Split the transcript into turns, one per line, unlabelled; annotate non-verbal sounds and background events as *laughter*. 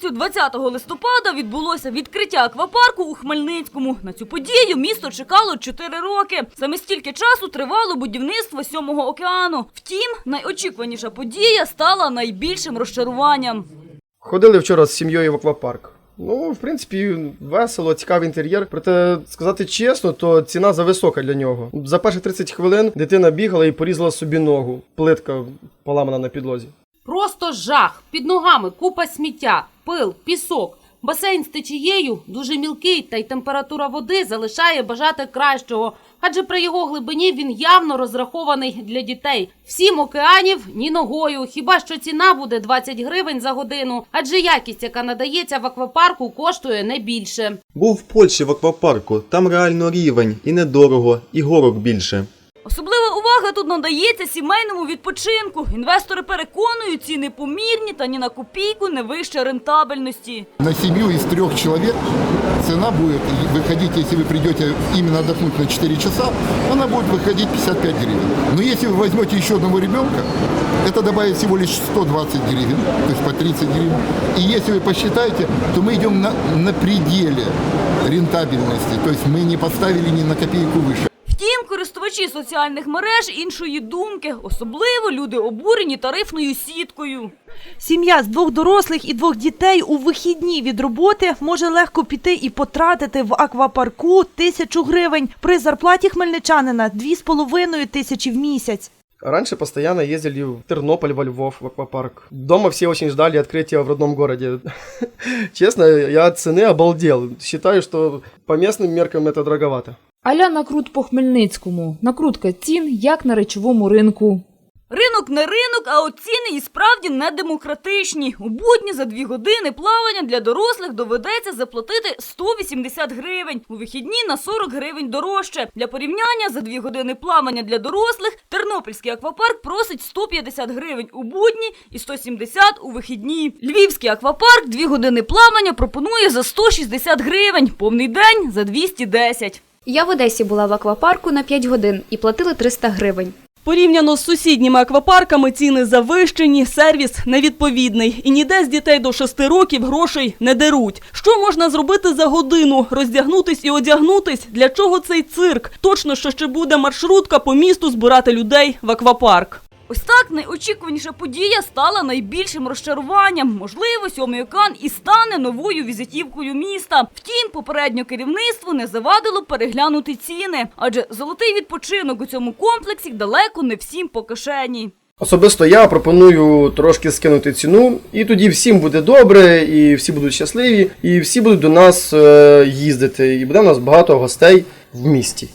суботу, 20 листопада, відбулося відкриття аквапарку у Хмельницькому. На цю подію місто чекало 4 роки. Саме стільки часу тривало будівництво сьомого океану. Втім, найочікуваніша подія стала найбільшим розчаруванням.
Ходили вчора з сім'єю в аквапарк. Ну, в принципі, весело, цікавий інтер'єр. Проте, сказати чесно, то ціна зависока для нього. За перші 30 хвилин дитина бігала і порізала собі ногу. Плитка поламана на підлозі.
Просто жах. Під ногами купа сміття, пил, пісок. Басейн з течією дуже мілкий, та й температура води залишає бажати кращого. Адже при його глибині він явно розрахований для дітей. Всім океанів ні ногою. Хіба що ціна буде 20 гривень за годину? Адже якість, яка надається в аквапарку, коштує не більше.
Був в Польщі в аквапарку, там реально рівень, і недорого, і горок більше.
Особлива увага тут надається сімейному відпочинку. Інвестори переконують, ціни помірні та ні на копійку не вище рентабельності.
На семью из трех человек цена будет выходить, если вы придете именно отдохнуть на 4 часа, она будет выходить 55 гривен. Но если вы возьмете еще одного ребенка, это добавит всего лишь 120 гривен, то есть по 30 гривен. И если вы посчитаете, то мы идем на, на пределе рентабельности, то есть мы не поставили ни на копейку выше.
Втім, користувачі соціальних мереж іншої думки, особливо люди обурені тарифною сіткою.
Сім'я з двох дорослих і двох дітей у вихідні від роботи може легко піти і потратити в аквапарку тисячу гривень. При зарплаті хмельничанина дві з половиною тисячі в місяць.
Раньше постоянно ездили в Тернополь, во Львов, в аквапарк. Дома все очень ждали открытия в родном городе. *laughs* Честно, я от цены обалдел. Считаю, что по местным меркам это дороговато.
Аля накрут по Хмельницькому. Накрутка цін, як на речовому ринку.
Ринок не ринок, а от ціни і справді не демократичні. У будні за дві години плавання для дорослих доведеться заплатити 180 гривень. У вихідні на 40 гривень дорожче. Для порівняння за дві години плавання для дорослих Тернопільський аквапарк просить 150 гривень у будні і 170 у вихідні. Львівський аквапарк дві години плавання пропонує за 160 гривень, повний день за 210.
Я в Одесі була в аквапарку на 5 годин і платили 300 гривень.
Порівняно з сусідніми аквапарками ціни завищені, сервіс невідповідний. І ніде з дітей до шести років грошей не деруть. Що можна зробити за годину? Роздягнутись і одягнутись? Для чого цей цирк? Точно, що ще буде маршрутка по місту збирати людей в аквапарк.
Ось так найочікуваніша подія стала найбільшим розчаруванням. Можливо, сьомий океан і стане новою візитівкою міста. Втім, попередньо керівництво не завадило переглянути ціни, адже золотий відпочинок у цьому комплексі далеко не всім по кишені.
Особисто я пропоную трошки скинути ціну, і тоді всім буде добре, і всі будуть щасливі, і всі будуть до нас е, їздити, і буде в нас багато гостей в місті.